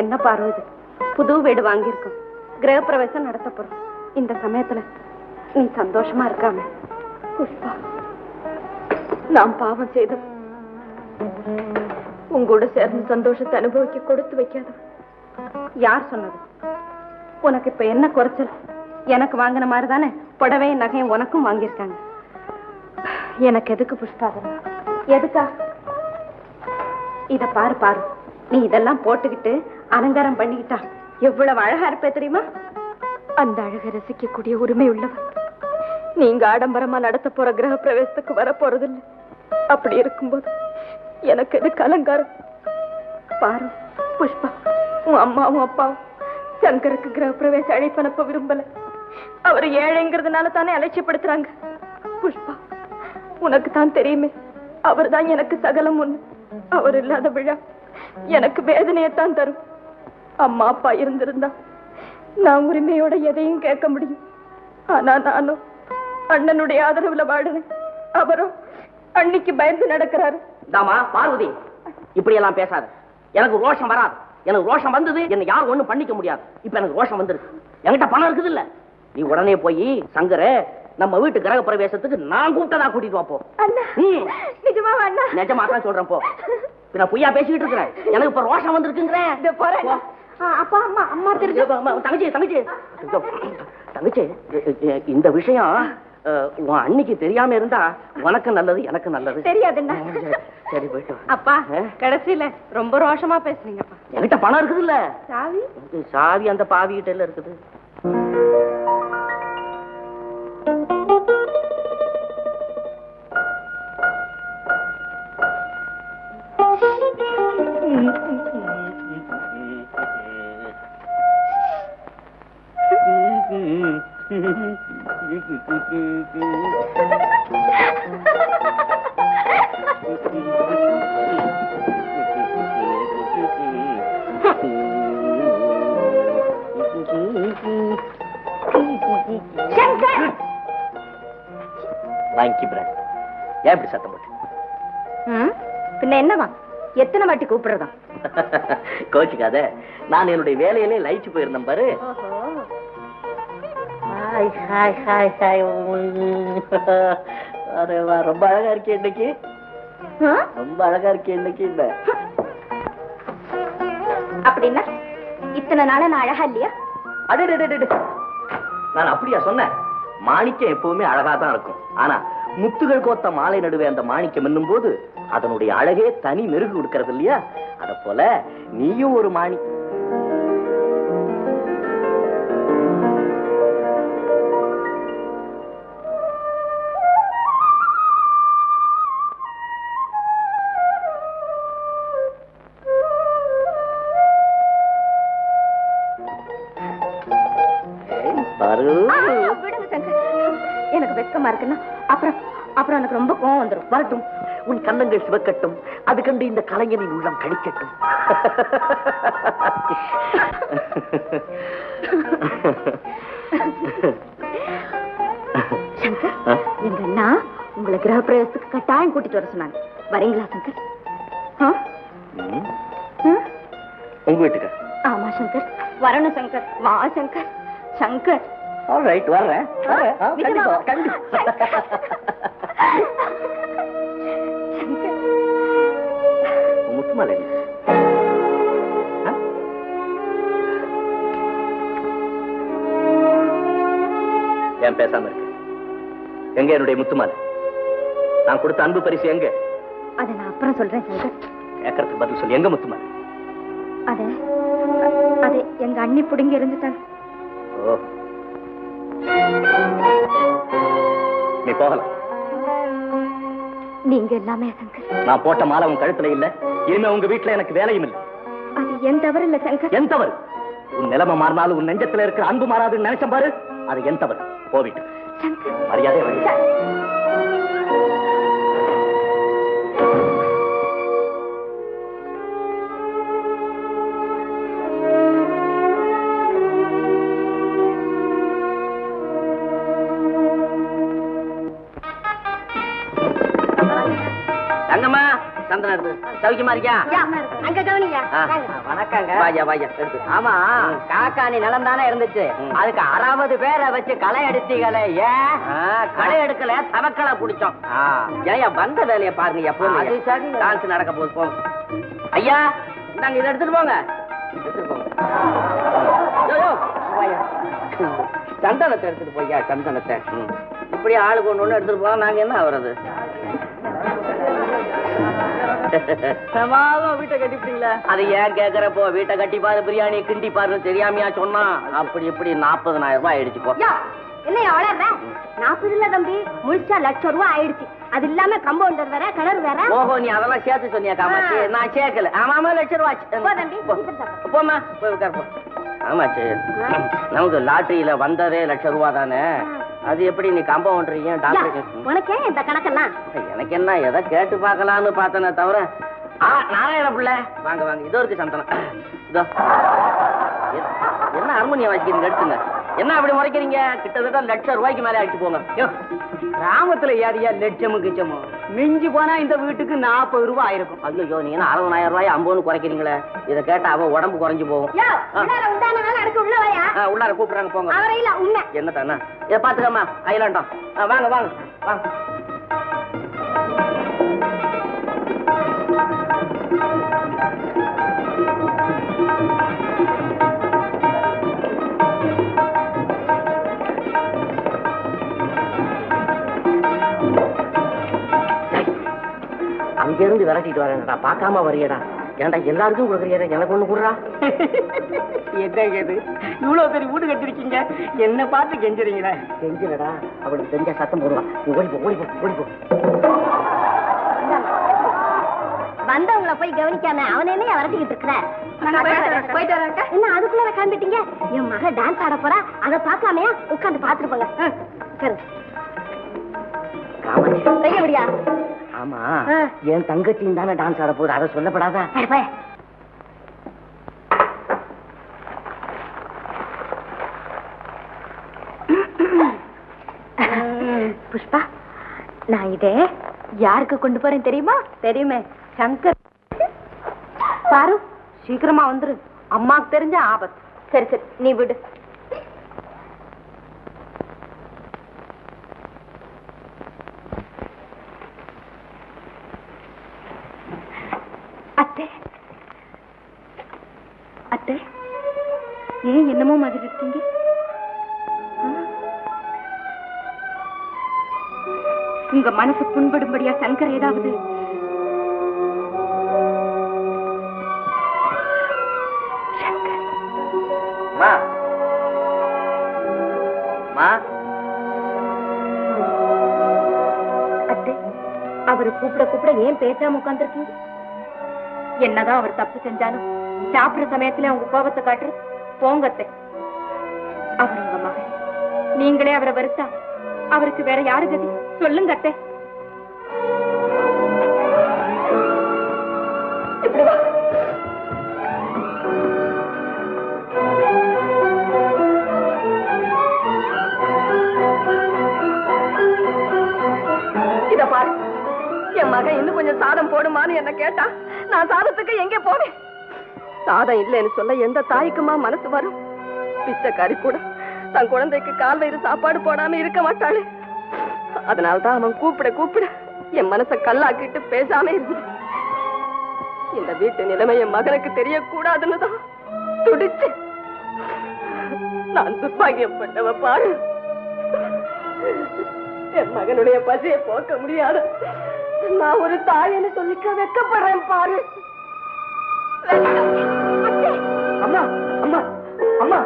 என்ன பாரு இது? புது வீடு வாங்கியிருக்கோம். கிரகப்பிரவேசம் நடத்த போறோம் இந்த சமயத்துல நீ சந்தோஷமா இருக்காம. புஷ்பா நாம் பாவம் செய்தோம் உங்களோட சேர்ந்து சந்தோஷத்தை அனுபவிக்க கொடுத்து வைக்காத யார் சொன்னது? உனக்கு இப்ப என்ன குறைச்சல்? எனக்கு வாங்கின மாதிரி தானே புடவையும் நகையும் உனக்கும் வாங்கியிருக்காங்க. எனக்கு எதுக்கு புஷ்பா எதுக்கா? இத பாரு பாரு. நீ இதெல்லாம் போட்டுக்கிட்டு அலங்காரம் பண்ணிக்கிட்டா எவ்வளவு அழகா இருப்பே தெரியுமா? அந்த அழகை ரசிக்கக்கூடிய உரிமை உள்ளவர் நீங்க ஆடம்பரமா நடத்த போற கிரக பிரவேசத்துக்கு வர போறதில்ல. அப்படி இருக்கும்போது எனக்கு எதுக்கு அலங்காரம்? பாரு புஷ்பா உன் அம்மாவும் அப்பாவும் சங்கருக்கு கிரக பிரவேச அழைப்பு அனுப்ப விரும்பல. அவர் ஏழைங்கிறதுனால தானே அலட்சியப்படுத்துறாங்க. புஷ்பா உனக்கு தான் தெரியுமே அவர்தான் எனக்கு சகலம் ஒண்ணு. அவர் இல்லாத விழா எனக்கு வேதனையத்தான் தரும். அம்மா அப்பா இருந்திருந்தா நான் உரிமையோட எதையும் கேட்க முடியும். ஆனா நானும் அண்ணனுடைய ஆதரவுல வாடுறேன். அவரும் அன்னைக்கு பயந்து நடக்கிறாரு. தாமா பார்வதி இப்படி எல்லாம் பேசாத. எனக்கு ரோஷம் வராது. எனக்கு ரோஷம் வந்தது என்ன யாரும் ஒண்ணும் பண்ணிக்க முடியாது. இப்ப எனக்கு ரோஷம் வந்துருக்கு. என்கிட்ட பணம் இருக்குது இல்ல நீ உடனே போய் சங்கர நம்ம வீட்டு கிரக பிரவேசத்துக்கு நான் கூப்பிட்டதா கூட்டிட்டு வாப்போ. நிஜமா நிஜமா தான் சொல்றேன் போ. நான் பொய்யா பேசிக்கிட்டு இருக்கிறேன். எனக்கு இப்ப ரோஷம் வந்திருக்குங்கிறேன் போறேன் அப்பா அம்மா அம்மா தெரிஞ்சு தங்கச்சி தங்கச்சி. தங்கச்சி இந்த விஷயம் உன் அன்னைக்கு தெரியாம இருந்தா உனக்கு நல்லது எனக்கு நல்லது. தெரியாதுண்ணா சரி, போயிட்டு. அப்பா? கடைசியில ரொம்ப ரோஷமா பேசுனீங்கப்பா. என்கிட்ட பணம் இருக்குது இல்ல சாவி? சாவி அந்த பாவி கிட்ட இருக்குது. வாங்கி பிராண்ட் ஏன் இப்படி சத்தம் போட்டு ம்? பின்ன என்னவா எத்தனை வாட்டி கூப்பிடுறதா கோச்சுக்காத. நான் என்னுடைய வேலையிலே லயிச்சு போயிருந்தேன் பாரு. Hi hi hi hi. ரொம்ப அழகா இருக்கே இன்னைக்கு. ரொம்ப அழகா இருக்கே இன்னைக்கு இந்த அப்படின்னா இத்தனை நாளா நான் அழகா இல்லையா? அடே. நான் அப்படியா சொன்னேன்? மாணிக்கம் எப்பவுமே அழகா தான் இருக்கும். ஆனா முத்துகள் கோத்த மாலை நடுவே அந்த மாணிக்கம் என்னும் போது அதனுடைய அழகே தனி மெருகு கொடுக்கிறது இல்லையா? அத போல நீயும் ஒரு மாணி. எனக்கு வெக்கமா இருக்குன்னா அப்புறம் அப்புறம் எனக்கு ரொம்ப கோவம் வந்துரும். வரட்டும். உன் கண்ணங்கள் சிவக்கட்டும். அது கண்டு இந்த கலைஞனின் உள்ளம் கழிக்கட்டும் சங்கர் எங்க அண்ணா உங்களை கிரக பிரவேசத்துக்கு கட்டாயம் கூட்டிட்டு வர சொன்னாங்க. வரீங்களா சங்கர்? உங்க வீட்டுக்கு ஆமா சங்கர். வரணும் சங்கர். வா சங்கர். சங்கர். ஆல் ரைட் வர்றேன். கண்டிப்பா நிஜமா? கண்டிப்பா ஆ? ஏன் பேசாம இருக்கு? எங்க என்னுடைய முத்துமாலை? நான் கொடுத்த அன்பு பரிசு எங்க? அதை நான் அப்புறம் சொல்றேன் சங்கர். கேட்கறதுக்கு பதில் சொல்லு. எங்க முத்துமாலை? அது அது எங்க அண்ணி புடுங்கி இருந்துட்டாங்க ஓ. நீ போகலாம். நீங்க எல்லாமே சங்கர். நான் போட்ட மாலை உன் கழுத்துல இல்ல. இனிமே உங்க வீட்டுல எனக்கு வேலையும் இல்லை. அது என் தவறு இல்ல சங்கர். என் தவறு? உன் நிலைமை மாறினாலும் உன் நெஞ்சத்துல இருக்கிற அன்பு மாறாதுன்னு நினைச்ச பாரு. அது என் தவறு. போவிட்டு. மரியாதை சவிக்கமா இருக்கியா? அங்க கவனிங்க. வணக்கங்க. வாயா வாயா எடுத்து ஆமா. காக்காணி நிலம் தானே இருந்துச்சு. அதுக்கு அறுபது பேரை வச்சு களை எடுத்தீங்களே ஏன் களை எடுக்கல தவக்களை புடிச்சோம். ஏயா வந்த வேலையை பாருங்க எப்போ அது சரி. டான்ஸ் நடக்க போகுது போங்க. ஐயா நாங்க இதை எடுத்துட்டு போங்க. எடுத்துட்டு. சந்தனத்தை எடுத்துட்டு போய்யா சந்தனத்தை. இப்படி ஆளுக்கு ஒண்ணு ஒண்ணு எடுத்துட்டு போனா நாங்க என்ன ஆகுறது வீட்டை அது ஏன் கேக்குறப்போ வீட்டை கட்டி பாரு பிரியாணி கிண்டி பாரு தெரியாமையா சொன்னா? அப்படி இப்படி நாற்பதனாயிரம் ரூபாய் நாற்பது இல்ல தம்பி முழிச்சா லட்சம் ரூபாய் ஆயிடுச்சு. அது இல்லாம கம்பவுண்டர் வேற கிணறு வேற. ஓஹோ நீ அதெல்லாம் சேர்த்து சொன்னியா காமாச்சி. நான் சேர்க்கல. ஆமாமா லட்சம் ரூபாய் தம்பி, போ. இது சாப்பிடு. போம்மா போய் உட்கார் போ. ஆமாச்சு நமக்கு லாட்டரியில வந்ததே லட்சம் ரூபா தானே? அது எப்படி நீ கம்பவுண்டர் ஏன் டாக்டர் உனக்கே இந்த கணக்கெல்லாம் எனக்கு என்ன எதை கேட்டு பார்க்கலாம்னு பார்த்தனே தவிர. ஆ நாராயண பிள்ளை. வாங்க வாங்க இதோ இருக்கு சந்தனம். இதோ. என்ன ஹார்மோனியம் வாசிக்கிறீங்க எடுத்துங்க என்ன அப்படி முறைக்கிறீங்க? கிட்டத்தட்ட லட்சம் ரூபாய்க்கு மேலே அடிச்சு போங்க. கிராமத்துல ஏரியா லட்சமும் கிச்சமும். மிஞ்சி போனா இந்த வீட்டுக்கு நாற்பது ரூபாய் ஆயிருக்கும். ஐயோ நீங்க என்ன அறுபதாயிரம் ரூபாய் ஐம்பதுன்னு குறைக்கிறீங்களே? இதை கேட்டா அவ உடம்பு குறைஞ்சு போகும். உள்ளார கூப்பிடுறாங்க போங்க. அவரை இல்ல உண்மை என்ன தானே இதை பாத்துக்கம்மா ஐலாண்டம். ஆ, வாங்க வாங்க வாங்க. இருந்து விரட்டிட்டு வரேன்டா. பார்க்காம வரியடா. ஏன்டா எல்லாருக்கும் கொடுக்குறியடா எனக்கு ஒண்ணு கொடுறா? என்ன இது? இவ்வளவு பெரிய வீடு கட்டிருக்கீங்க என்ன பார்த்து கெஞ்சுறீங்களே செஞ்சுலடா அவளுக்கு தெரிஞ்ச சத்தம் போடுவான் ஓடி போ ஓடி போ ஓடி போ. வந்தவங்கள போய் கவனிக்காம அவன் என்ன விரட்டிக்கிட்டு இருக்கிற? போயிட்டு வரேன் என்ன அதுக்குள்ள கிளம்பிட்டீங்க என் மக டான்ஸ் ஆட போறா. அதை பார்க்கலாமையா உட்காந்து பாத்துட்டு போங்க. சரி. ஆமா. என் தங்கச்சியும் தானே டான்ஸ் ஆட போகுது. அதை சொல்லப்படாதா. புஷ்பா நான் இதே யாருக்கு கொண்டு போறேன் தெரியுமா? தெரியுமே. சங்கர். பாரு சீக்கிரமா வந்துரு. அம்மாக்கு தெரிஞ்ச ஆபத்து. சரி சரி நீ விடு அத்தை அத்தை ஏன் என்னமோ மாதிரி இருக்கீங்க? உங்க மனசு புண்படும்படியா சங்கர் ஏதாவது? அவரை கூப்பிட கூப்பிட ஏன் பேசாம உட்கார்ந்துருக்கீங்க? என்னதான் அவர் தப்பு செஞ்சாலும் சாப்பிடுற சமயத்துல உங்க கோபத்தை காட்டுற போங்கத்தை. அவர் உங்க மகன். நீங்களே அவரை வருத்தா அவருக்கு வேற யாரு கதி? சொல்லுங்க அத்தை இத பாரு. என் மகன் இன்னும் கொஞ்சம் சாதம் போடுமான்னு என்ன கேட்டா நான் சாதத்துக்கு எங்கே போவேன்? சாதம் இல்லைன்னு சொல்ல எந்த தாய்க்குமா மனசு வரும்? பிச்சைக்காரி கூட தன் குழந்தைக்கு கால் வயிறு சாப்பாடு போடாம இருக்க மாட்டாளே. அதனால்தான் அவன் கூப்பிட கூப்பிட என் மனசை கல்லாக்கிட்டு பேசாம இருந்து இந்த வீட்டு நிலைமை என் மகனுக்கு தெரியக்கூடாதுன்னு தான் துடிச்சு நான் துர்பாகியப்பட்டவ பாரு. என் மகனுடைய பசியை போக்க முடியாது. நான் ஒரு தாயின்னு சொல்லிக்க வெக்கப்படுறேன் பாரு. அம்மா அம்மா அம்மா